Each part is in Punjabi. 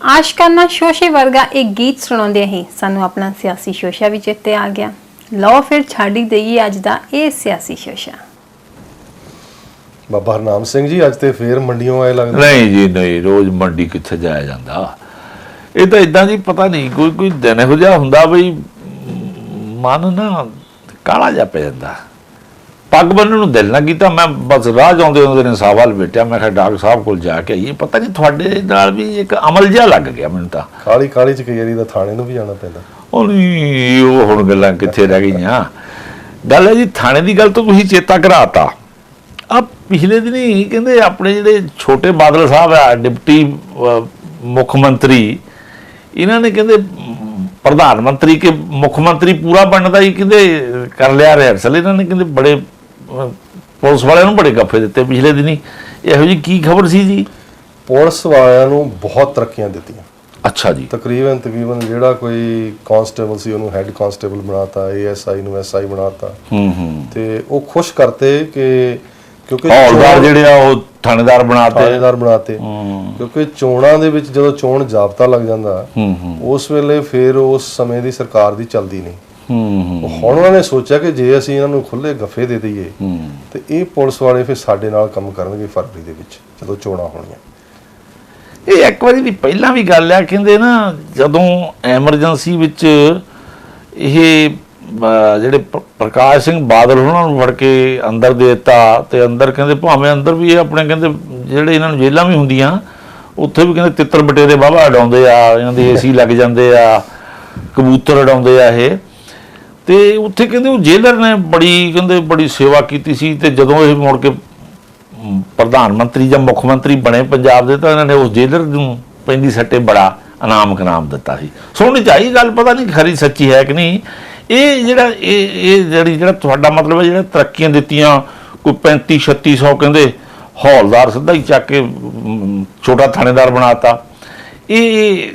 ਆਸ਼ਕਾਨਾ ਸ਼ੋਸ਼ੇ ਵਰਗਾ ਇੱਕ ਗੀਤ ਸੁਣਾਉਂਦੇ ਹੀ ਸਾਨੂੰ ਆਪਣਾ ਸਿਆਸੀ ਸ਼ੋਸ਼ਾ ਵੀ ਚੇਤੇ ਆ ਗਿਆ। ਲਓ ਫਿਰ ਹੀ ਦਈਏ ਅੱਜ ਦਾ ਇਹ ਸਿਆਸੀ ਸ਼ੋਸ਼ਾ। ਬਾਬਾ ਹਰਨਾਮ ਸਿੰਘ ਜੀ ਅੱਜ ਤੇ ਫੇਰ ਮੰਡੀਆਂ ਆਏ ਲੱਗਦਾ। ਨਹੀਂ ਜੀ ਨਹੀਂ ਰੋਜ਼ ਮੰਡੀ ਕਿੱਥੇ ਜਾਇਆ ਜਾਂਦਾ। ਇਹ ਤਾਂ ਇਦਾਂ ਦੀ ਪਤਾ ਨਹੀਂ ਕੋਈ ਕੋਈ ਦਿਨ ਇਹੋ ਜਿਹਾ ਹੁੰਦਾ ਬਈ ਮਨ ਨਾ ਕਾਲਾ ਜਿਹਾ ਪੈ ਜਾਂਦਾ। ਪੱਗ ਬੰਨਣ ਨੂੰ ਦਿਲ ਨਾ ਕੀਤਾ ਮੈਂ ਬਸ ਰਾਹ ਜਾਂਦੇ ਹੁੰਦੇ ਨੇ ਸਾਵਾਲ ਬੇਟਿਆ ਮੈਂ ਕਿਹਾ ਡਾਕਟਰ ਸਾਹਿਬ ਕੋਲ ਜਾ ਕੇ ਆਈਏ। ਪਤਾ ਨਹੀਂ ਤੁਹਾਡੇ ਨਾਲ ਵੀ ਇੱਕ ਅਮਲ ਜਿਹਾ ਲੱਗ ਗਿਆ ਮੈਨੂੰ ਤਾਂ। ਕਾਲੀ ਕਾਲੀ ਚ ਕਈ ਵਾਰੀ ਤਾਂ ਥਾਣੇ ਨੂੰ ਵੀ ਜਾਣਾ ਪੈਂਦਾ। ਉਹ ਨਹੀਂ ਉਹ ਹੁਣ ਗੱਲਾਂ ਕਿੱਥੇ ਰਹਿ ਗਈਆਂ। ਗੱਲ ਹੈ ਜੀ ਥਾਣੇ ਦੀ ਗੱਲ ਤੋਂ ਤੁਸੀਂ ਚੇਤਾ ਕਰਾਤਾ। ਆ ਪਿਛਲੇ ਦਿਨੀ ਕਹਿੰਦੇ ਆਪਣੇ ਜਿਹੜੇ ਛੋਟੇ ਬਾਦਲ ਸਾਹਿਬ ਆ ਡਿਪਟੀ ਮੁੱਖ ਮੰਤਰੀ ਇਹਨਾਂ ਨੇ ਕਹਿੰਦੇ ਪ੍ਰਧਾਨ ਮੰਤਰੀ ਕੇ ਮੁੱਖ ਮੰਤਰੀ ਪੂਰਾ ਬਣਨ ਦਾ ਹੀ ਕਹਿੰਦੇ ਕਰ ਲਿਆ ਰਿਹਰਸਲ ਇਹਨਾਂ ਨੇ ਕਹਿੰਦੇ ਬੜੇ ਪੁਲਿਸ ਵਾਲਿਆਂ ਨੂੰ ਬੜੇ ਗੱਫੇ ਦਿੱਤੇ ਪਿਛਲੇ ਦਿਨੀ। ਇਹੋ ਜੀ ਕੀ ਖਬਰ ਸੀ ਜੀ? ਪੁਲਿਸ ਵਾਲਿਆਂ ਨੂੰ ਬਹੁਤ ਤਰੱਕੀਆਂ ਦਿੱਤੀਆਂ। ਅੱਛਾ ਜੀ। ਤਕਰੀਬਨ ਤਕਰੀਬਨ ਜਿਹੜਾ ਕੋਈ ਕਾਂਸਟੇਬਲ ਸੀ ਉਹਨੂੰ ਹੈੱਡ ਕਾਂਸਟੇਬਲ ਬਣਾਤਾ ਏਐਸਆਈ ਨੂੰ ਐਸਆਈ ਬਣਾਤਾ। ਹੂੰ ਹੂੰ। ਤੇ ਉਹ ਖੁਸ਼ ਕਰਤੇ ਕਿ ਕਿਉਂਕਿ ਹੌਲਦਾਰ ਜਿਹੜੇ ਆ ਉਹ ਥਾਣੇਦਾਰ ਬਣਾਤੇ। ਥਾਣੇਦਾਰ ਬਣਾਤੇ। ਕਿਉਂਕਿ ਚੋਣਾਂ ਦੇ ਵਿੱਚ ਜਦੋਂ ਚੋਣ ਜਾਬਤਾ ਲੱਗ ਜਾਂਦਾ ਹੂੰ ਹੂੰ। ਉਸ ਵੇਲੇ ਫਿਰ ਉਸ ਸਮੇਂ ਦੀ ਸਰਕਾਰ ਦੀ ਚੱਲਦੀ ਨਹੀਂ। ਹੂੰ। ਹੁਣ ਉਹਨਾਂ ਨੇ ਸੋਚਿਆ ਕਿ ਜੇ ਅਸੀਂ ਇਹਨਾਂ ਨੂੰ ਖੁੱਲੇ ਗੱਫੇ ਦੇ ਦਈਏ ਹੂੰ। ਤੇ ਇਹ ਪੁਲਿਸ ਵਾਲੇ ਫਿਰ ਸਾਡੇ ਨਾਲ ਕੰਮ ਕਰਨਗੇ ਫਰਵਰੀ ਦੇ ਵਿੱਚ ਜਦੋਂ ਚੋਣਾਂ ਹੋਣੀਆਂ। ਇਹ ਇੱਕ ਵਾਰੀ ਦੀ ਪਹਿਲਾਂ ਵੀ ਗੱਲ ਆ ਕਹਿੰਦੇ ਨਾ ਜਦੋਂ ਐਮਰਜੈਂਸੀ ਵਿੱਚ ਇਹ ਜਿਹੜੇ ਪ੍ਰਕਾਸ਼ ਸਿੰਘ ਬਾਦਲ ਉਹਨਾਂ ਨੂੰ ਫੜ ਕੇ ਅੰਦਰ ਦੇ ਦਿੱਤਾ ਤੇ ਅੰਦਰ ਕਹਿੰਦੇ ਭਾਵੇਂ ਅੰਦਰ ਵੀ ਇਹ ਆਪਣੇ ਕਹਿੰਦੇ ਜਿਹੜੇ ਇਹਨਾਂ ਨੂੰ ਜੇਲਾਂ ਵੀ ਹੁੰਦੀਆਂ ਉੱਥੇ ਵੀ ਕਹਿੰਦੇ ਤਿੱਤਰ ਬਟੇਰੇ ਬਾਬਾ ਉਡਾਉਂਦੇ ਆ ਇਹਨਾਂ ਦੇ ਏਸੀ ਲੱਗ ਜਾਂਦੇ ਆ ਕਬੂਤਰ ਉਡਾਉਂਦੇ ਆ ਇਹ। ਤੇ ਉੱਥੇ ਕਹਿੰਦੇ ਉਹ ਜੇਲਰ ਨੇ ਬੜੀ, ਕਹਿੰਦੇ ਬੜੀ ਸੇਵਾ ਕੀਤੀ ਸੀ ਤੇ ਜਦੋਂ ਇਹ ਮੁੜ ਕੇ ਪ੍ਰਧਾਨ ਮੰਤਰੀ ਜਾਂ ਮੁੱਖ ਮੰਤਰੀ ਬਣੇ ਪੰਜਾਬ ਦੇ ਤਾਂ ਇਹਨਾਂ ਨੇ ਉਸ ਜੇਲਰ ਨੂੰ ਪੈਂਦੀ ਸੱਟੇ ਬੜਾ ਇਨਾਮ ਕਨਾਮ ਦਿੱਤਾ ਸੀ। ਸੁਣਨੀ ਚਾਹੀ ਗੱਲ ਪਤਾ ਨਹੀਂ ਖਰੀ ਸੱਚੀ ਹੈ ਕਿ ਨਹੀਂ। ਇਹ ਜਿਹੜਾ, ਇਹ ਇਹ ਜਿਹੜੀ, ਜਿਹੜਾ ਤੁਹਾਡਾ ਮਤਲਬ ਹੈ ਜਿਹੜਾ ਤਰੱਕੀਆਂ ਦਿੱਤੀਆਂ, ਕੋਈ 35 3600 ਕਹਿੰਦੇ ਹੌਲਦਾਰ ਸਿੱਧਾ ਹੀ ਚੱਕ ਕੇ ਛੋਟਾ ਥਾਣੇਦਾਰ ਬਣਾਤਾ ਇਹ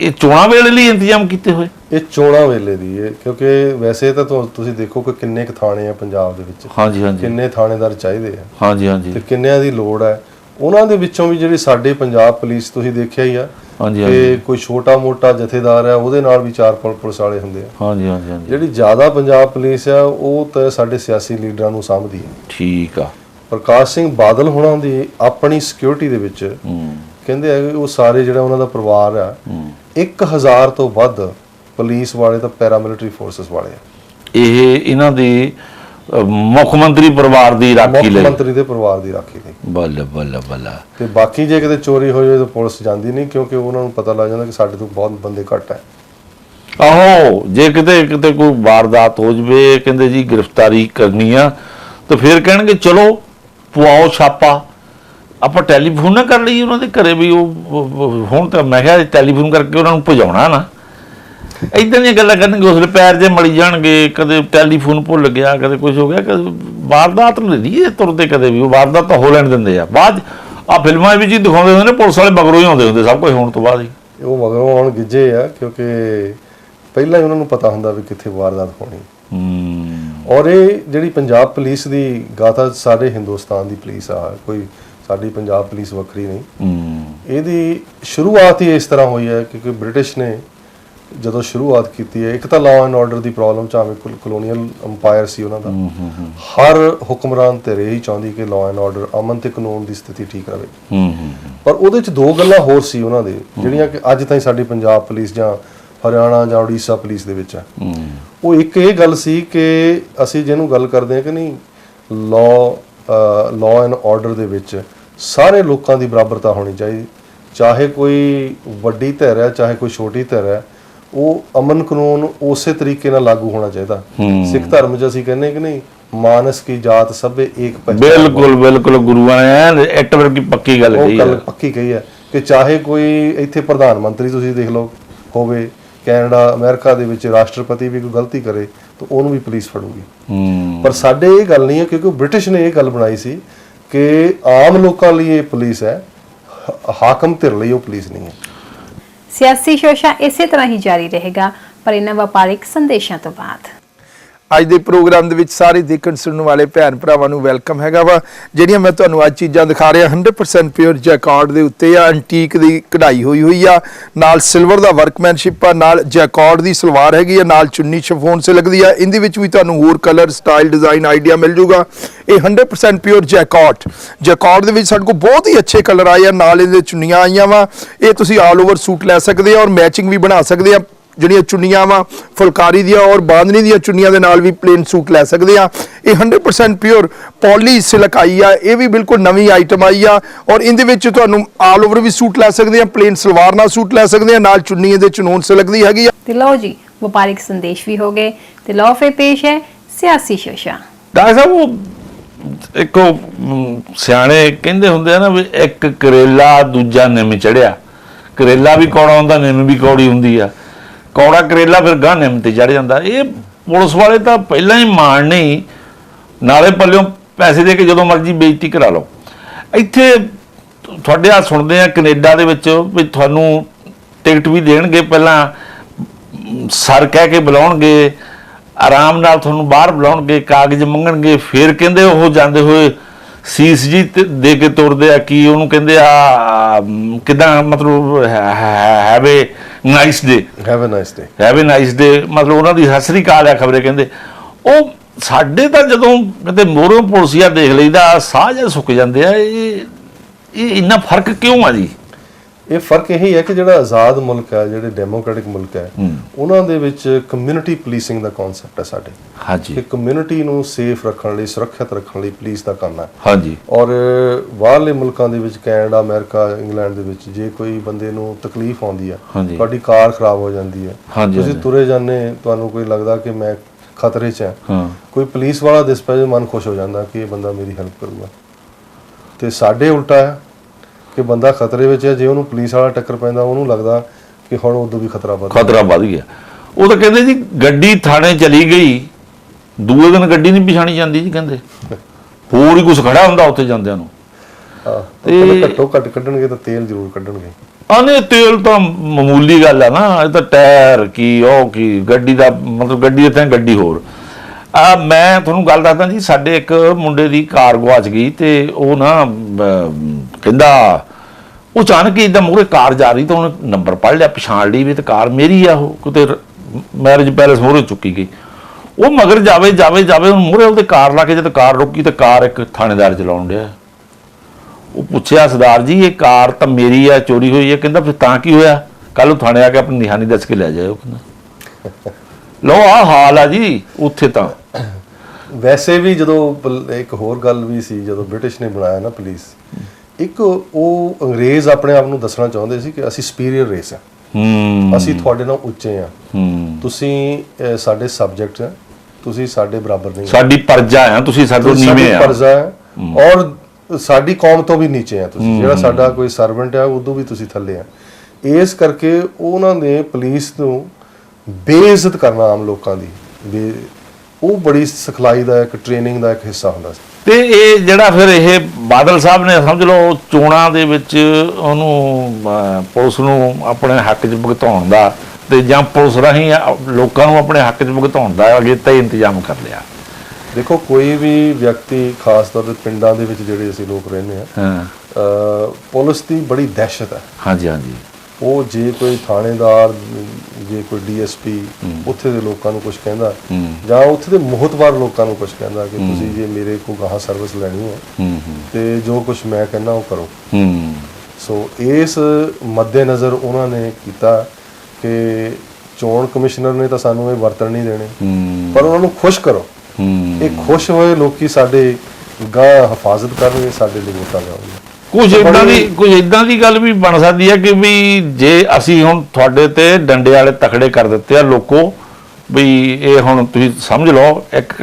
ਇਹ ਚੋਣਾਂ ਵੇਲੇ ਲਈ ਇੰਤਜ਼ਾਮ ਕੀਤੇ ਹੋਏ? ਇਹ ਚੋਣਾਂ ਵੇਲੇ ਦੀ ਹੈ ਕਿਉਂਕਿ ਵੈਸੇ ਤਾਂ ਤੁ- ਤੁਸੀਂ ਦੇਖੋ ਕਿ ਕਿੰਨੇ ਕੁ ਥਾਣੇ ਆ ਪੰਜਾਬ ਦੇ ਵਿੱਚ। ਹਾਂਜੀ ਹਾਂਜੀ। ਕਿੰਨੇ ਥਾਣੇਦਾਰ ਚਾਹੀਦੇ ਆ। ਹਾਂਜੀ ਹਾਂਜੀ। ਤੇ ਕਿੰਨਿਆਂ ਦੀ ਲੋੜ ਹੈ ਉਹਨਾਂ ਦੇ ਵਿੱਚੋਂ ਵੀ ਜਿਹੜੀ ਸਾਡੇ ਪੰਜਾਬ ਪੁਲਿਸ ਤੁਸੀਂ ਦੇਖਿਆ ਹੀ ਆ ਹਾਂਜੀ ਹਾਂਜੀ। ਕਿ ਕੋਈ ਛੋਟਾ ਮੋਟਾ ਜਥੇਦਾਰ ਹੈ ਉਹਦੇ ਨਾਲ ਵੀ ਚਾਰ ਪੁਲ- ਪੁਲਿਸ ਵਾਲੇ ਹੁੰਦੇ ਆ। ਹਾਂਜੀ ਹਾਂਜੀ ਹਾਂਜੀ। ਜਿਹੜੀ ਜ਼ਿਆਦਾ ਪੰਜਾਬ ਪੁਲਿਸ ਆ ਉਹ ਤਾਂ ਸਾਡੇ ਸਿਆਸੀ ਲੀਡਰਾਂ ਨੂੰ ਸਾਂਭਦੀ ਹੈ ਠੀਕ ਆ। ਪ੍ਰਕਾਸ਼ ਸਿੰਘ ਬਾਦਲ ਹੁਣਾਂ ਦੀ ਆਪਣੀ ਸਿਕਿਉਰਿਟੀ ਦੇ ਵਿੱਚ ਹੂੰ। ਕਹਿੰਦੇ ਆ ਉਹ ਸਾਰੇ ਜਿਹੜਾ ਉਹਨਾਂ ਦਾ ਪਰਿਵਾਰ ਆ 1000 ਤੋਂ ਵੱਧ ਪੁਲਿਸ ਵਾਲੇ ਤਾਂ ਪੈਰਾਮਿਲਟਰੀ ਫੋਰਸਸ ਵਾਲੇ ਆ। ਇਹ ਇਹਨਾਂ ਦੀ ਮੁੱਖ ਮੰਤਰੀ ਪਰਿਵਾਰ ਦੀ ਰਾਖੀ ਮੁੱਖ ਲਈ। ਮੰਤਰੀ ਦੇ ਪਰਿਵਾਰ ਦੀ ਰਾਖੀ ਲਈ। ਬੱਲੇ ਬੱਲੇ ਬੱਲੇ। ਤੇ ਬਾਕੀ ਜੇ ਕਿਤੇ ਚੋਰੀ ਹੋ ਜਾਏ ਤਾਂ ਪੁਲਿਸ ਜਾਂਦੀ ਨਹੀਂ ਕਿਉਂਕਿ ਉਹਨਾਂ ਨੂੰ ਪਤਾ ਲੱਗ ਜਾਂਦਾ ਕਿ ਸਾਡੇ ਤੋਂ ਬਹੁਤ ਬੰਦੇ ਘੱਟ ਹੈ। ਆਹੋ ਜੇ ਕਿਤੇ ਕਿਤੇ ਕੋਈ ਵਾਰਦਾਤ ਹੋ ਜਵੇ ਕਹਿੰਦੇ ਜੀ ਗ੍ਰਿਫਤਾਰੀ ਕਰਨੀ ਆ ਤਾਂ ਫਿਰ ਕਹਿਣਗੇ ਚਲੋ ਪਵਾਓ ਛਾਪਾ। ਆਪਾਂ ਟੈਲੀਫੋਨ ਨਾ ਕਰ ਲਈ ਉਹਨਾਂ ਦੇ ਘਰੇ ਵੀ ਉਹ- ਹੁਣ ਤਾਂ ਮੈਂ ਕਿਹਾ ਟੈਲੀਫੋਨ ਕਰਕੇ ਉਹਨਾਂ ਨੂੰ ਭਜਾਉਣਾ ਨਾ। ਇਦਾਂ ਦੀਆਂ ਗੱਲਾਂ ਕਰਨਗੇ ਉਸਲੇ ਪੈਰ ਜੇ ਮੜੀ ਜਾਣਗੇ ਕਦੇ ਟੈਲੀਫੋਨ ਭੁੱਲ ਗਿਆ ਕਦੇ ਕੁਝ ਹੋ ਗਿਆ ਕਦੇ ਵਾਰਦਾਤ ਨਹੀਂ ਇਹ ਤੁਰਦੇ ਕਦੇ ਵੀ ਉਹ ਵਾਰਦਾਤ ਤਾਂ ਹੋ ਲੈਣ ਦਿੰਦੇ ਆ। ਬਾਅਦ ਆ ਫਿਲਮਾਂ ਵਿੱਚ ਹੀ ਦਿਖਾਉਂਦੇ ਹੁੰਦੇ ਨੇ ਪੁਲਿਸ ਵਾਲੇ ਮਗਰੋਂ ਹੀ ਆਉਂਦੇ ਹੁੰਦੇ ਸਭ ਕੁਝ ਹੋਣ ਤੋਂ ਬਾਅਦ ਹੀ। ਉਹ ਮਗਰੋਂ ਹੁਣ ਗਿੱਜੇ ਆ ਕਿਉਂਕਿ ਪਹਿਲਾਂ ਹੀ ਉਹਨਾਂ ਨੂੰ ਪਤਾ ਹੁੰਦਾ ਵੀ ਕਿੱਥੇ ਵਾਰਦਾਤ ਹੋਣੀ। ਹੂੰ। ਔਰ ਇਹ ਜਿਹੜੀ ਪੰਜਾਬ ਪੁਲਿਸ ਦੀ ਗਾਥਾ ਸਾਰੇ ਹਿੰਦੁਸਤਾਨ ਦੀ ਪੁਲਿਸ ਆ ਕੋਈ ਸਾਡੀ ਪੰਜਾਬ ਪੁਲਿਸ ਵੱਖਰੀ ਨਹੀਂ। ਇਹਦੀ ਸ਼ੁਰੂਆਤ ਹੀ ਇਸ ਤਰ੍ਹਾਂ ਹੋਈ ਹੈ ਕਿਉਂਕਿ ਬ੍ਰਿਟਿਸ਼ ਨੇ ਜਦੋਂ ਸ਼ੁਰੂਆਤ ਕੀਤੀ ਹੈ ਇੱਕ ਤਾਂ ਲਾਅ ਐਂਡ ਆਰਡਰ ਦੀ ਪ੍ਰੋਬਲਮ ਚਾਹੇ ਕਲੋਨੀਅਲ ਅੰਪਾਇਰ ਸੀ ਉਹਨਾਂ ਦਾ। ਹਰ ਹੁਕਮਰਾਨ ਧਿਰ ਹੀ ਚਾਹੁੰਦੀ ਕਿ ਲਾਅ ਐਂਡ ਆਰਡਰ ਅਮਨ ਤੇ ਕਾਨੂੰਨ ਦੀ ਸਥਿਤੀ ਠੀਕ ਰਹੇ। ਪਰ ਉਹਦੇ ਚ ਦੋ ਗੱਲਾਂ ਹੋਰ ਸੀ ਉਹਨਾਂ ਦੇ ਜਿਹੜੀਆਂ ਕਿ ਅੱਜ ਤਾਈਂ ਸਾਡੀ ਪੰਜਾਬ ਪੁਲਿਸ ਜਾਂ ਹਰਿਆਣਾ ਜਾਂ ਉੜੀਸਾ ਪੁਲਿਸ ਦੇ ਵਿੱਚ ਹੂੰ। ਉਹ ਇੱਕ ਇਹ ਗੱਲ ਸੀ ਕਿ ਅਸੀਂ ਜਿਹਨੂੰ ਗੱਲ ਕਰਦੇ ਹਾਂ ਕਿ ਨਹੀਂ ਲਾਅ ਲਾਅ ਐਂਡ ਆਰਡਰ ਦੇ ਵਿੱਚ ਸਾਰੇ ਲੋਕਾਂ ਦੀ ਬਰਾਬਰਤਾ ਹੋਣੀ ਚਾਹੀਦੀ। ਚਾਹੇ ਕੋਈ ਵੱਡੀ ਧਿਰ ਹੈ ਚਾਹੇ ਕੋਈ ਛੋਟੀ ਧਿਰ ਹੈ ਉਹ ਅਮਨ ਕਾਨੂੰਨ ਉਸੇ ਤਰੀਕੇ ਨਾਲ ਲਾਗੂ ਹੋਣਾ ਚਾਹੀਦਾ। ਸਿੱਖ ਧਰਮ 'ਚ ਅਸੀਂ ਕਹਿੰਦੇ ਕਿ ਨਹੀਂ ਮਾਨਸ ਕੀ ਜਾਤ ਸਭੇ ਏਕ ਪਹਿਚਾਨ ਬਿਲਕੁਲ ਬਿਲਕੁਲ ਗੁਰੂਆਂ ਨੇ ਐਨ ਇੱਟ ਵਰਗੀ ਪੱਕੀ ਗੱਲ ਉਹ ਕਹੀ ਗੱਲ ਹੈ। ਪੱਕੀ ਕਹੀ ਹੈ ਕਿ ਚਾਹੇ ਕੋਈ ਇੱਥੇ ਪ੍ਰਧਾਨ ਮੰਤਰੀ ਤੁਸੀਂ ਦੇਖ ਲਓ ਹੋਵੇ ਕੈਨੇਡਾ ਅਮਰੀਕਾ ਦੇ ਵਿੱਚ ਰਾਸ਼ਟਰਪਤੀ ਵੀ ਕੋਈ ਗਲਤੀ ਕਰੇ ਤਾਂ ਉਹਨੂੰ ਵੀ ਪੁਲਿਸ ਫੜੂਗੀ। ਪਰ ਸਾਡੇ ਇਹ ਗੱਲ ਨਹੀਂ ਹੈ ਕਿਉਂਕਿ ਬ੍ਰਿਟਿਸ਼ ਨੇ ਇਹ ਗੱਲ ਬਣਾਈ ਸੀ ਕਿ ਆਮ ਲੋਕਾਂ ਲਈ ਇਹ ਪੁਲਿਸ ਹੈ ਹਾਕਮ ਧਿਰ ਲਈ ਉਹ ਪੁਲਿਸ ਨਹੀਂ ਹੈ। ਸਿਆਸੀ ਸ਼ੋਸ਼ਾ ਇਸੇ ਤਰ੍ਹਾਂ ਹੀ ਜਾਰੀ ਰਹੇਗਾ, ਪਰ ਇਹਨਾਂ ਵਪਾਰਿਕ ਸੰਦੇਸ਼ਾਂ ਤੋਂ ਬਾਅਦ। ਅੱਜ ਦੇ ਪ੍ਰੋਗਰਾਮ ਦੇ ਵਿੱਚ ਸਾਰੇ ਦੇਖਣ ਸੁਣਨ ਵਾਲੇ ਭੈਣ ਭਰਾਵਾਂ ਨੂੰ ਵੈਲਕਮ ਹੈਗਾ ਵਾ, ਜਿਹੜੀਆਂ ਮੈਂ ਤੁਹਾਨੂੰ ਅੱਜ ਚੀਜ਼ਾਂ ਦਿਖਾ ਰਿਹਾ 100% ਪਿਓਰ ਜੈਕਾਰਡ ਦੇ ਉੱਤੇ ਆ ਐਂਟੀਕ ਦੀ ਕਢਾਈ ਹੋਈ ਹੋਈ ਆ, ਨਾਲ ਸਿਲਵਰ ਦਾ ਵਰਕਮੈਨਸ਼ਿਪ ਆ, ਨਾਲ ਜੈਕਾਰਡ ਦੀ ਸਲਵਾਰ ਹੈਗੀ ਆ, ਨਾਲ ਚੁੰਨੀ ਸ਼ਫੋਨ ਸੇ ਲੱਗਦੀ ਆ, ਇਹਦੇ ਵਿੱਚ ਵੀ ਤੁਹਾਨੂੰ ਹੋਰ ਕਲਰ ਸਟਾਈਲ ਡਿਜ਼ਾਈਨ ਆਈਡੀਆ ਮਿਲ ਜੂਗਾ। ਇਹ 100% ਪਿਓਰ ਜੈਕਾਰਡ ਜੈਕਾਰਡ ਦੇ ਵਿੱਚ ਸਾਡੇ ਕੋਲ ਬਹੁਤ ਹੀ ਅੱਛੇ ਕਲਰ ਆਏ ਆ, ਨਾਲ ਇਹਦੇ ਚੁੰਨੀਆਂ ਆਈਆਂ ਵਾ, ਇਹ ਤੁਸੀਂ ਆਲ ਓਵਰ ਸੂਟ ਲੈ ਸਕਦੇ ਆ ਔਰ ਮੈਚਿੰਗ ਵੀ ਬਣਾ ਸਕਦੇ ਆ। ਜਿਹੜੀਆਂ ਚੁੰਨੀਆਂ ਵਾ ਫੁਲਕਾਰੀ ਦੀਆਂ ਔਰ ਬਾਂਦਨੀ ਦੀਆਂ ਚੁੰਨੀਆਂ ਦੇ ਨਾਲ ਵੀ ਪਲੇਨ ਸੂਟ ਲੈ ਸਕਦੇ ਆ। ਇਹ 100% ਪਿਓਰ ਪੋਲੀ ਸਿਲਕ ਆਈ ਆ। ਇਹ ਵੀ ਬਿਲਕੁਲ ਨਵੀਂ ਆਈਟਮ ਆਈ ਆ ਔਰ ਇਹਦੇ ਵਿੱਚ ਤੁਹਾਨੂੰ ਆਲ ਓਵਰ ਵੀ ਸੂਟ ਲੈ ਸਕਦੇ ਆ ਪਲੇਨ ਸਲਵਾਰ ਨਾਲ ਸੂਟ ਲੈ ਸਕਦੇ ਆ ਨਾਲ ਚੁੰਨੀ ਇਹਦੇ ਚਨੂਨ ਸਿਲਕ ਦੀ ਹੈਗੀ ਆ। ਤੇ ਲਓ ਜੀ ਵਪਾਰਿਕ ਸੰਦੇਸ਼ ਵੀ ਹੋ ਗਏ ਤੇ ਲਓ ਫਿਰ ਪੇਸ਼ ਹੈ ਸਿਆਸੀ ਸ਼ੋਸ਼ਾ। ਡਾਕਟਰ ਸਾਹਿਬ ਉਹ ਇੱਕ ਸਿਆਣੇ ਕਹਿੰਦੇ ਹੁੰਦੇ ਆ ਨਾ ਵੀ ਇੱਕ ਕਰੇਲਾ ਦੂਜਾ ਨਿੰਮ ਚੜਿਆ। ਕਰੇਲਾ ਵੀ ਕੌੜਾ ਹੁੰਦਾ ਨਿੰਮ ਵੀ ਕੌੜੀ ਹੁੰਦੀ ਆ। ਕੌੜਾ ਕਰੇਲਾ ਫਿਰ ਗਾਂ ਨਿੰਮ ਤੇ ਚੜ ਜਾਂਦਾ। ਇਹ ਪੁਲਿਸ ਵਾਲੇ ਤਾਂ ਪਹਿਲਾਂ ਹੀ ਮਾਣ ਨਹੀਂ ਨਾਲੇ ਪੱਲਿਓਂ ਪੈਸੇ ਦੇ ਕੇ ਜਦੋਂ ਮਰਜ਼ੀ ਬੇਇੱਜ਼ਤੀ ਕਰਾ ਲਓ। ਇੱਥੇ ਤੁਹਾਡੇ ਆ ਸੁਣਦੇ ਆ ਕੈਨੇਡਾ ਦੇ ਵਿੱਚ ਵੀ ਤੁਹਾਨੂੰ ਟਿਕਟ ਵੀ ਦੇਣਗੇ। ਪਹਿਲਾਂ ਸਰ ਕਹਿ ਕੇ ਬੁਲਾਉਣਗੇ, ਆਰਾਮ ਨਾਲ ਤੁਹਾਨੂੰ ਬਾਹਰ ਬੁਲਾਉਣਗੇ, ਕਾਗਜ਼ ਮੰਗਣਗੇ, ਫਿਰ ਕਹਿੰਦੇ ਉਹ ਜਾਂਦੇ ਹੋਏ ਸੀਸ ਜੀ ਦੇ ਕੇ ਤੁਰਦੇ ਆ ਕੀ ਉਹਨੂੰ ਕਹਿੰਦੇ ਆ ਕਿਦਾਂ ਮਤਲਬ have a nice day have a nice day have a nice day ਮਤਲਬ ਉਹਨਾਂ ਦੀ ਹਸਰੀ ਕਾਲ ਆ ਖਬਰੇ ਕਹਿੰਦੇ। ਉਹ ਸਾਡੇ ਤਾਂ ਜਦੋਂ ਕਿਤੇ ਮੋਰੋਂ ਪੁਲਸੀਆ ਦੇਖ ਲਈਦਾ ਸਾਹ ਜਿਹਾ ਸੁੱਕ ਜਾਂਦੇ ਆ ਇਹ ਇਹ ਇੰਨਾ ਫ਼ਰਕ ਕਿਉਂ ਆ ਜੀ? ਇਹ ਫ਼ਰਕ ਇਹੀ ਹੈ ਕਿ ਜਿਹੜਾ ਆਜ਼ਾਦ ਮੁਲਕ ਹੈ ਜਿਹੜੇ ਡੈਮੋਕ੍ਰੈਟਿਕ ਮੁਲਕ ਹੈ ਉਹਨਾਂ ਦੇ ਵਿੱਚ ਕਮਿਊਨਿਟੀ ਪੁਲਿਸਿੰਗ ਦਾ ਕਨਸੈਪਟ ਹੈ ਸਾਡੇ। ਕਿ ਹਾਂਜੀ ਕਮਿਊਨਿਟੀ ਨੂੰ ਸੇਫ ਰੱਖਣ ਲਈ ਸੁਰੱਖਿਅਤ ਰੱਖਣ ਲਈ ਪੁਲਿਸ ਦਾ ਕੰਮ ਹੈ। ਹਾਂਜੀ। ਔਰ ਬਾਹਰਲੇ ਮੁਲਕਾਂ ਦੇ ਵਿੱਚ ਕੈਨੇਡਾ ਅਮਰੀਕਾ ਇੰਗਲੈਂਡ ਦੇ ਵਿੱਚ ਜੇ ਕੋਈ ਬੰਦੇ ਨੂੰ ਤਕਲੀਫ ਆਉਂਦੀ ਹੈ। ਤੁਹਾਡੀ ਕਾਰ ਖਰਾਬ ਹੋ ਜਾਂਦੀ ਹੈ ਤੁਸੀਂ। ਤੁਰੇ ਜਾਂਦੇ ਤੁਹਾਨੂੰ ਕੋਈ ਲੱਗਦਾ ਕਿ ਮੈਂ ਖਤਰੇ 'ਚ ਹਾਂ। ਹਾਂ। ਕੋਈ ਪੁਲਿਸ ਵਾਲਾ ਦਿਸ ਪਏ ਮਨ ਖੁਸ਼ ਹੋ ਜਾਂਦਾ ਕਿ ਇਹ ਬੰਦਾ ਮੇਰੀ ਹੈਲਪ ਕਰੂਗਾ। ਤੇ ਸਾਡੇ ਉਲਟਾ ਹੈ ਕਿ ਬੰਦਾ ਖਤਰੇ ਵਿੱਚ ਹੈ ਜੇ ਉਹਨੂੰ ਪੁਲਿਸ ਵਾਲਾ ਟੱਕਰ ਪੈਂਦਾ ਉਹਨੂੰ ਲੱਗਦਾ ਕਿ ਹੁਣ ਉਦੋਂ ਵੀ ਖਤਰਾ ਵੱਧ। ਖਤਰਾ ਵੱਧ ਗਿਆ। ਉਹ ਤਾਂ ਕਹਿੰਦੇ ਜੀ ਗੱਡੀ ਥਾਣੇ ਚਲੀ ਗਈ ਦੂਏ ਦਿਨ ਗੱਡੀ ਨਹੀਂ ਪਛਾਣੀ ਜਾਂਦੀ ਜੀ ਕਹਿੰਦੇ। ਹੋਰ ਹੀ ਕੁਝ ਖੜਾ ਹੁੰਦਾ ਉੱਥੇ ਜਾਂਦਿਆਂ ਨੂੰ। ਹਾਂ ਤੇ- ਘੱਟੋ ਘੱਟ ਕੱਢਣਗੇ ਤਾਂ ਤੇਲ ਜ਼ਰੂਰ ਕੱਢਣਗੇ। ਆਨੇ ਤੇਲ ਤਾਂ ਮਾਮੂਲੀ ਗੱਲ ਆ ਨਾ ਇਹ ਤਾਂ ਟਾਇਰ ਕੀ ਉਹ ਕੀ ਗੱਡੀ ਦਾ ਮਤਲਬ ਗੱਡੀ ਇੱਥੇ ਗੱਡੀ ਹੋਰ। ਆ ਮੈਂ ਤੁਹਾਨੂੰ ਗੱਲ ਦੱਸਦਾ ਜੀ ਸਾਡੇ ਇੱਕ ਮੁੰਡੇ ਦੀ ਕਾਰ ਗਵਾਚ ਗਈ ਤੇ ਉਹ ਨਾ ਕਹਿੰਦਾ, ਉਹ ਅਚਾਨਕ ਹੀ ਇਦਾਂ ਮੂਹਰੇ ਕਾਰ ਜਾ ਰਹੀ ਤਾਂ ਉਹਨੇ ਨੰਬਰ ਪੜ ਲਿਆ, ਪਛਾਣ ਲਈ ਵੀ ਤੇ ਕਾਰ ਮੇਰੀ ਆ ਉਹ, ਕਿਤੇ ਮੈਰਿਜ ਪੈਲੇਸ ਮੂਹਰੇ ਚੁੱਕੀ ਗਈ। ਉਹ ਮਗਰ ਜਾਵੇ ਜਾਵੇ ਜਾਵੇ ਉਹ ਮੂਹਰੇ ਉਹਦੇ ਕਾਰ ਲਾ ਕੇ ਜਦ ਕਾਰ ਰੁਕੀ ਤੇ ਕਾਰ ਇੱਕ ਥਾਣੇਦਾਰ ਚਲਾਉਣ ਡਿਆ। ਉਹ ਪੁੱਛਿਆ, ਸਰਦਾਰ ਜੀ, ਇਹ ਕਾਰ ਤਾਂ ਮੇਰੀ ਆ, ਚੋਰੀ ਹੋਈ ਹੈ ਕਹਿੰਦਾ, ਫਿਰ ਤਾਂ ਕੀ ਹੋਇਆ? ਕੱਲ ਉਹ ਥਾਣੇ ਆ ਕੇ ਆਪਣੀ ਨਿਹਾਨੀ ਦੱਸ ਕੇ ਲੈ ਜਾਇਓ, ਕਹਿੰਦਾ। ਲੋ ਆ ਹਾਲ ਆ ਜੀ, ਉੱਥੇ ਤਾਂ। ਵੈਸੇ ਵੀ ਜਦੋਂ ਇੱਕ ਹੋਰ ਗੱਲ ਵੀ ਸੀ, ਜਦੋਂ ਬ੍ਰਿਟਿਸ਼ ਨੇ ਬਣਾਇਆ ਨਾ ਪੁਲਿਸ ਇੱਕ ਉਹ ਅੰਗਰੇਜ਼ ਆਪਣੇ ਆਪ ਨੂੰ ਦੱਸਣਾ ਚਾਹੁੰਦੇ ਸੀ ਕਿ ਅਸੀਂ ਸੁਪੀਰੀਅਰ ਰੇਸ ਹਾਂ। ਹੂੰ। ਅਸੀਂ ਤੁਹਾਡੇ ਨਾਲ ਉੱਚੇ ਹਾਂ। ਹੂੰ। ਤੁਸੀਂ ਸਾਡੇ ਸਬਜੈਕਟ ਹੈ। ਤੁਸੀਂ ਸਾਡੇ ਬਰਾਬਰ ਨਹੀਂ। ਸਾਡੀ ਪਰਜਾ ਆ ਤੁਸੀਂ ਸਾਡੇ ਨੀਵੇਂ ਸਾਡੀ ਆ। ਪਰਜਾ ਹੈ। ਔਰ ਸਾਡੀ ਕੌਮ ਤੋਂ ਵੀ ਨੀਚੇ ਆ ਤੁਸੀਂ। ਜਿਹੜਾ ਸਾਡਾ ਕੋਈ ਸਰਵੈਂਟ ਹੈ ਉਦੋਂ ਵੀ ਤੁਸੀਂ ਥੱਲੇ ਆ। ਇਸ ਕਰਕੇ ਉਹਨਾਂ ਨੇ ਪੁਲਿਸ ਨੂੰ ਬੇਇੱਜ਼ਤ ਕਰਨਾ ਆਮ ਲੋਕਾਂ ਦੀ। ਉਹ ਬੜੀ ਸਿਖਲਾਈ ਦਾ ਇੱਕ ਟ੍ਰੇਨਿੰਗ ਦਾ ਇੱਕ ਹਿੱਸਾ ਹੁੰਦਾ ਸੀ। ਤੇ ਇਹ ਜਿਹੜਾ ਫਿਰ ਇਹ ਬਾਦਲ ਸਾਹਿਬ ਨੇ ਸਮਝ ਲਓ ਚੋਣਾਂ ਦੇ ਵਿੱਚ ਉਹਨੂੰ ਪੁਲਿਸ ਨੂੰ ਆਪਣੇ ਹੱਕ 'ਚ ਭੁਗਤਾਉਣ ਦਾ ਤੇ ਜਾਂ ਪੁਲਿਸ ਰਾਹੀਂ ਲੋਕਾਂ ਨੂੰ ਆਪਣੇ ਹੱਕ 'ਚ ਭੁਗਤਾਉਣ ਦਾ ਅਗੇ ਤਾਂ ਇੰਤਜ਼ਾਮ ਕਰ ਲਿਆ। ਦੇਖੋ ਕੋਈ ਵੀ ਵਿਅਕਤੀ ਖਾਸ ਤੌਰ ਤੇ ਪਿੰਡਾਂ ਦੇ ਵਿੱਚ ਜਿਹੜੇ ਅਸੀਂ ਲੋਕ ਰਹਿੰਦੇ ਆ ਹਾਂ। ਪੁਲਿਸ ਦੀ ਬੜੀ ਦਹਿਸ਼ਤ ਹੈ। ਹਾਂਜੀ ਹਾਂਜੀ। ਉਹ ਜੇ ਕੋਈ ਥਾਣੇਦਾਰ ਜੇ ਕੋਈ ਡੀਐਸਪੀ ਉੱਥੇ ਦੇ ਲੋਕਾਂ ਨੂੰ ਕੁਝ ਕਹਿੰਦਾ ਜਾਂ ਉੱਥੇ ਦੇ ਮੋਹਤਵਾਰ ਲੋਕਾਂ ਨੂੰ ਕੁਝ ਕਹਿੰਦਾ ਕਿ ਤੁਸੀਂ ਜੇ ਮੇਰੇ ਕੋਲ ਗਾਹਾਂ ਸਰਵਿਸ ਲੈਣੀ ਹੈ ਤੇ ਜੋ ਕੁਝ ਮੈਂ ਕਹਿੰਦਾ ਉਹ ਕਰੋ। ਸੋ ਇਸ ਮੱਦੇਨਜ਼ਰ ਉਹਨਾਂ ਨੇ ਕੀਤਾ ਕਿ ਚੋਣ ਕਮਿਸ਼ਨਰ ਨੇ ਤਾਂ ਸਾਨੂੰ ਇਹ ਵਰਤਣ ਨਹੀਂ ਦੇਣੇ। ਪਰ ਉਹਨਾਂ ਨੂੰ ਖੁਸ਼ ਕਰੋ। ਇਹ ਖੁਸ਼ ਹੋਏ ਲੋਕੀ ਸਾਡੇ ਗਾਂ ਹਿਫਾਜ਼ਤ ਕਰਨਗੇ ਸਾਡੇ ਲਈ ਵੋਟਾਂ ਲਾਉਣਗੇ। ਕੁਝ ਇਦਾਂ ਦੀ ਕੁਝ ਇਦਾਂ ਦੀ ਗੱਲ ਵੀ ਬਣ ਸਕਦੀ ਹੈ ਕਿ ਵੀ ਜੇ ਅਸੀਂ ਹੁਣ ਤੁਹਾਡੇ ਤੇ ਡੰਡੇ ਵਾਲੇ ਤਕੜੇ ਕਰ ਦਿੱਤੇ ਆ ਲੋਕੋ ਵੀ ਇਹ ਹੁਣ ਤੁਸੀਂ ਸਮਝ ਲਓ ਇੱਕ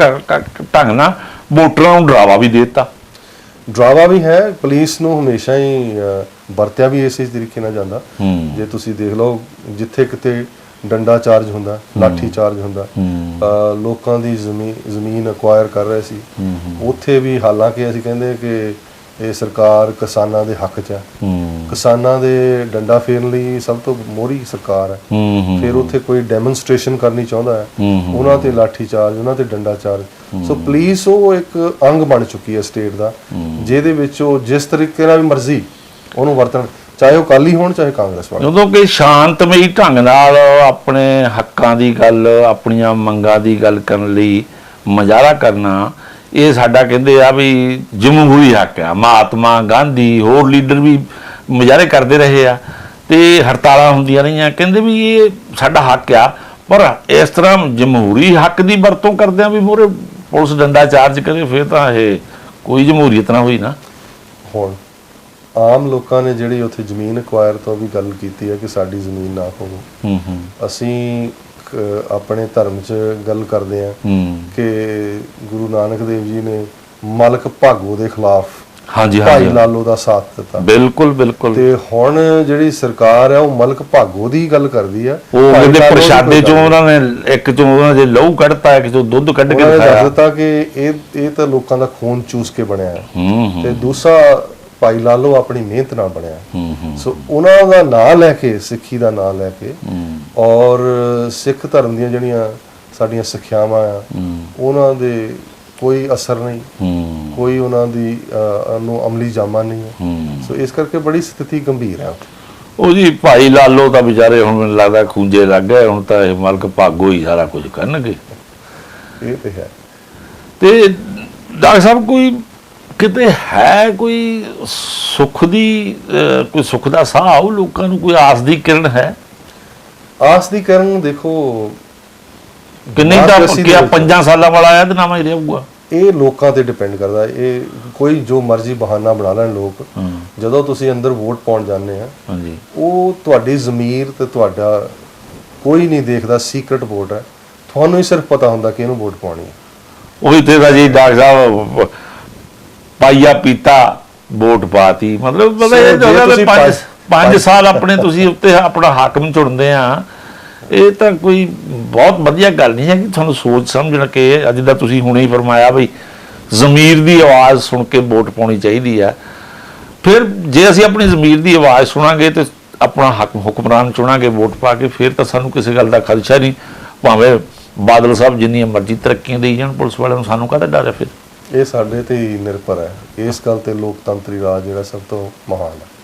ਢੰਗ ਨਾਲ ਵੋਟਰਾਂ ਨੂੰ ਡਰਾਵਾ ਵੀ ਦਿੱਤਾ। ਡਰਾਵਾ ਵੀ ਹੈ ਪੁਲਿਸ ਨੂੰ ਹਮੇਸ਼ਾ ਹੀ ਵਰਤਿਆ ਵੀ ਇਸੇ ਤਰੀਕੇ ਨਾਲ ਜਾਂਦਾ। ਜੇ ਤੁਸੀਂ ਦੇਖ ਲਓ ਜਿੱਥੇ ਕਿਤੇ ਡੰਡਾ ਚਾਰਜ ਹੁੰਦਾ ਲਾਠੀ ਚਾਰਜ ਹੁੰਦਾ ਲੋਕਾਂ ਦੀ ਜ਼ਮੀਨ ਜ਼ਮੀਨ ਅਕਵਾਇਰ ਕਰ ਰਹੇ ਸੀ। ਉੱਥੇ ਵੀ ਹਾਲਾਂਕਿ ਅਸੀਂ ਕਹਿੰਦੇ ਕਿ ਇਹ ਸਰਕਾਰ ਕਿਸਾਨਾਂ ਦੇ ਹੱਕ 'ਚ ਹੈ। ਕਿਸਾਨਾਂ ਦੇ ਡੰਡਾ ਫੇਰਨ ਲਈ ਸਭ ਤੋਂ ਮੋਹਰੀ ਸਰਕਾਰ ਹੈ ਫਿਰ ਉੱਥੇ ਕੋਈ ਡੈਮੋਨਸਟ੍ਰੇਸ਼ਨ ਕਰਨੀ ਚਾਹੁੰਦਾ ਹੂੰ। ਉਹਨਾਂ ਤੇ ਲਾਠੀ ਚਾਰਜ ਉਹਨਾਂ ਤੇ ਡੰਡਾ ਚਾਰਜ। ਸੋ ਪੁਲਿਸ ਉਹ ਇੱਕ ਅੰਗ ਬਣ ਚੁੱਕੀ ਹੈ ਸਟੇਟ ਦਾ ਜਿਹਦੇ ਵਿੱਚ ਉਹ ਜਿਸ ਤਰੀਕੇ ਨਾਲ ਵੀ ਮਰਜ਼ੀ ਉਹਨੂੰ ਵਰਤਣ ਚਾਹੇ ਉਹ ਕਾਲੀ ਹੋਣ ਚਾਹੇ ਕਾਂਗਰਸ ਵਾਲੇ। ਜਦੋਂ ਕਿ ਸ਼ਾਂਤਮਈ ਢੰਗ ਨਾਲ ਆਪਣੇ ਹੱਕਾਂ ਦੀ ਗੱਲ ਆਪਣੀਆਂ ਮੰਗਾਂ ਦੀ ਗੱਲ ਕਰਨ ਲਈ ਮਜ਼ਾਰਾ ਕਰਨਾ ਇਹ ਸਾਡਾ ਕਹਿੰਦੇ ਆ ਵੀ ਜਮਹੂਰੀ ਹੱਕ ਆ ਮਹਾਤਮਾ ਗਾਂਧੀ ਹੋਰ ਲੀਡਰ ਵੀ ਮਜ਼ਾਰੇ ਕਰਦੇ ਰਹੇ ਆ ਤੇ ਹੜਤਾਲਾਂ ਹੁੰਦੀਆਂ ਰਹੀਆਂ। ਕਹਿੰਦੇ ਵੀ ਇਹ ਸਾਡਾ ਹੱਕ ਆ ਪਰ ਇਸ ਤਰ੍ਹਾਂ ਜਮਹੂਰੀ ਹੱਕ ਦੀ ਵਰਤੋਂ ਕਰਦਿਆਂ ਵੀ ਮੋਰੇ ਪੁਲਿਸ ਡੰਡਾ ਚਾਰਜ ਕਰੇ ਫਿਰ ਤਾਂ ਇਹ ਕੋਈ ਜਮਹੂਰੀਅਤ ਨਾ ਹੋਈ ਨਾ। ਹੁਣ ਆਮ ਲੋਕਾਂ ਨੇ ਜਿਹੜੀ ਉੱਥੇ ਜ਼ਮੀਨ ਅਕਵਾਇਰ ਤੋਂ ਵੀ ਗੱਲ ਕੀਤੀ ਹੈ ਕਿ ਸਾਡੀ ਜ਼ਮੀਨ ਨਾ ਖੋਵੋ ਹੂੰ ਹੂੰ। ਅਸੀਂ ਆਪਣੇ ਧਰਮ 'ਚ ਗੱਲ ਕਰਦੇ ਹੂੰ। ਕਿ ਗੁਰੂ ਨਾਨਕ ਦੇਵ ਜੀ ਨੇ ਮਲਕ ਭਾਗੋ ਦੇ ਖਿਲਾਫ ਹਾਂਜੀ ਭਾਈ ਹਾਂਜੀ ਲਾਲੋ ਦਾ ਸਾਥ ਦਿੱਤਾ। ਬਿਲਕੁਲ ਬਿਲਕੁਲ। ਤੇ ਹੁਣ ਜਿਹੜੀ ਸਰਕਾਰ ਹੈ ਉਹ ਮਲਕ ਭਾਗੋ ਦੀ ਗੱਲ ਕਰਦੀ ਹੈ ਉਹ ਭਾਈ ਉਹਦੇ ਪ੍ਰਸ਼ਾਦੇ ਚੋਂ ਉਹਨਾਂ ਨੇ ਇੱਕ ਚੋਂ ਉਹਨਾਂ ਦੇ ਲਹੂ ਕੱਢਤਾ ਇੱਕ ਚੋਂ ਦੁੱਧ ਕੱਢ ਕੇ ਉਹਨਾਂ ਦਿਖਾਇਆ। ਦਿੱਤਾ ਕਿ ਇਹ ਇਹ ਤਾਂ ਲੋਕਾਂ ਦਾ ਖੂਨ ਚੂਸ ਕੇ ਬਣਿਆ ਹੈ। ਤੇ ਦੂਸਰਾ ਭਾਈ ਲਾਲੋ ਆਪਣੀ ਮਿਹਨਤ ਨਾਲ ਬਣਿਆ ਸੋ ਉਹਨਾਂ ਦਾ ਨਾਂ ਲੈ ਕੇ ਸਿੱਖੀ ਦਾ ਨਾਂ ਲੈ ਕੇ ਔਰ ਸਿੱਖ ਧਰਮ ਦੀਆਂ ਜਿਹੜੀਆਂ ਸਾਡੀਆਂ ਸਿੱਖਿਆਵਾਂ ਆ ਉਹਨਾਂ ਦੇ ਕੋਈ ਅਸਰ ਨਹੀਂ। ਕੋਈ ਉਹਨਾਂ ਦੀ ਨੂੰ ਅਮਲੀ ਜਾਮਾ ਨਹੀਂ ਹੈ। ਸੋ ਇਸ ਕਰਕੇ ਬੜੀ ਸਥਿਤੀ ਗੰਭੀਰ ਹੈ। ਉਹ ਜੀ ਭਾਈ ਲਾਲੋ ਤਾਂ ਵਿਚਾਰੇ ਹੁਣ ਮੈਨੂੰ ਲੱਗਦਾ ਖੂੰਜੇ ਲੱਗ ਗਏ ਹੁਣ ਤਾਂ ਇਹ ਮਲਕ ਭਾਗੋ ਹੀ ਸਾਰਾ ਕੁਝ ਕਰਨਗੇ। ਇਹ ਤੇ ਹੈ। ਤੇ ਡਾਕਟਰ ਸਾਹਿਬ ਕੋਈ ਕਿਤੇ ਹੈ ਕੋਈ ਸੁੱਖ ਦੀ ਕੋਈ ਸੁੱਖ ਦਾ ਸਾਹ ਆਉ ਲੋਕਾਂ ਨੂੰ ਕੋਈ ਆਸ ਦੀ ਕਿਰਨ ਹੈ? ਆਸ ਦੀ ਕਰਨ ਦੇਖੋ ਕਿ ਨਹੀਂ ਤਾਂ democracy ਦੇ ਵਿੱਚ- ਪੰਜਾਂ ਸਾਲਾਂ ਵਾਲਾ ਆਇਆ ਤੇ ਨਾ ਮੈਂ ਰਹੂਗਾ ਇਹ ਲੋਕਾਂ ਤੇ ਡਿਪੈਂਡ ਕਰਦਾ ਹੈ। ਇਹ ਕੋਈ ਜੋ ਮਰਜ਼ੀ ਬਹਾਨਾ ਬਣਾ ਲੈਣ ਲੋਕ। ਹਾਂ। ਜਦੋਂ ਤੁਸੀਂ ਅੰਦਰ ਵੋਟ ਪਾਉਣ ਜਾਂਦੇ ਆ ਹਾਂਜੀ। ਉਹ ਤੁਹਾਡੀ ਜ਼ਮੀਰ ਤੇ ਤੁਹਾਡਾ ਕੋਈ ਨਹੀਂ ਦੇਖਦਾ ਸੀਕ੍ਰੇਟ ਵੋਟ ਹੈ। ਤੁਹਾਨੂੰ ਹੀ ਸਿਰਫ ਪਤਾ ਹੁੰਦਾ ਕਿ ਇਹਨੂੰ ਵੋਟ ਪਾਉਣੀ ਹੈ। ਉਹੀ ਤੇ ਦਾ ਜੀ ਡਾਕਟਰ ਸਾਹਿਬ ਪਾਈਆ ਪੀਤਾ ਵੋਟ ਪਾਤੀ। ਮਤਲਬ ਮਤਲਬ ਇਹ ਜੇ ਜਿਹੜਾ ਤੁਸੀਂ ਪੰਜ ਪੰਜ- ਸਾਲ ਆਪਣੇ ਤੁਸੀਂ ਉੱਤੇ ਆਪਣਾ ਹਾਕਮ ਚੁਣਦੇ ਆ ਇਹ ਤਾਂ ਕੋਈ ਬਹੁਤ ਵਧੀਆ ਗੱਲ ਨਹੀਂ ਹੈ ਕਿ ਤੁਹਾਨੂੰ ਸੋਚ ਸਮਝਣ ਕੇ ਅੱਜ ਦਾ ਤੁਸੀਂ ਹੁਣੇ ਹੀ ਫਰਮਾਇਆ ਵੀ ਜ਼ਮੀਰ ਦੀ ਆਵਾਜ਼ ਸੁਣ ਕੇ ਵੋਟ ਪਾਉਣੀ ਚਾਹੀਦੀ ਆ। ਫਿਰ ਜੇ ਅਸੀਂ ਆਪਣੀ ਜ਼ਮੀਰ ਦੀ ਆਵਾਜ਼ ਸੁਣਾਂਗੇ ਤੇ ਆਪਣਾ ਹੱਕ ਹੁਕਮਰਾਨ ਚੁਣਾਂਗੇ ਵੋਟ ਪਾ ਕੇ ਫਿਰ ਤਾਂ ਸਾਨੂੰ ਕਿਸੇ ਗੱਲ ਦਾ ਖਦਸ਼ਾ ਨਹੀਂ ਭਾਵੇਂ ਬਾਦਲ ਸਾਹਿਬ ਜਿੰਨੀਆਂ ਮਰਜ਼ੀ ਤਰੱਕੀਆਂ ਦੇਈ ਜਾਣ ਪੁਲਿਸ ਵਾਲਿਆਂ ਨੂੰ ਸਾਨੂੰ ਕਾਹਦਾ ਡਰ ਹੈ ਫਿਰ? ਇਹ ਸਾਡੇ ਤੇ ਹੀ ਨਿਰਭਰ ਹੈ। ਇਸ ਗੱਲ ਤੇ ਲੋਕਤੰਤਰੀ ਰਾਜ ਜਿਹੜਾ ਸਭ ਤੋਂ ਮਹਾਨ ਹੈ।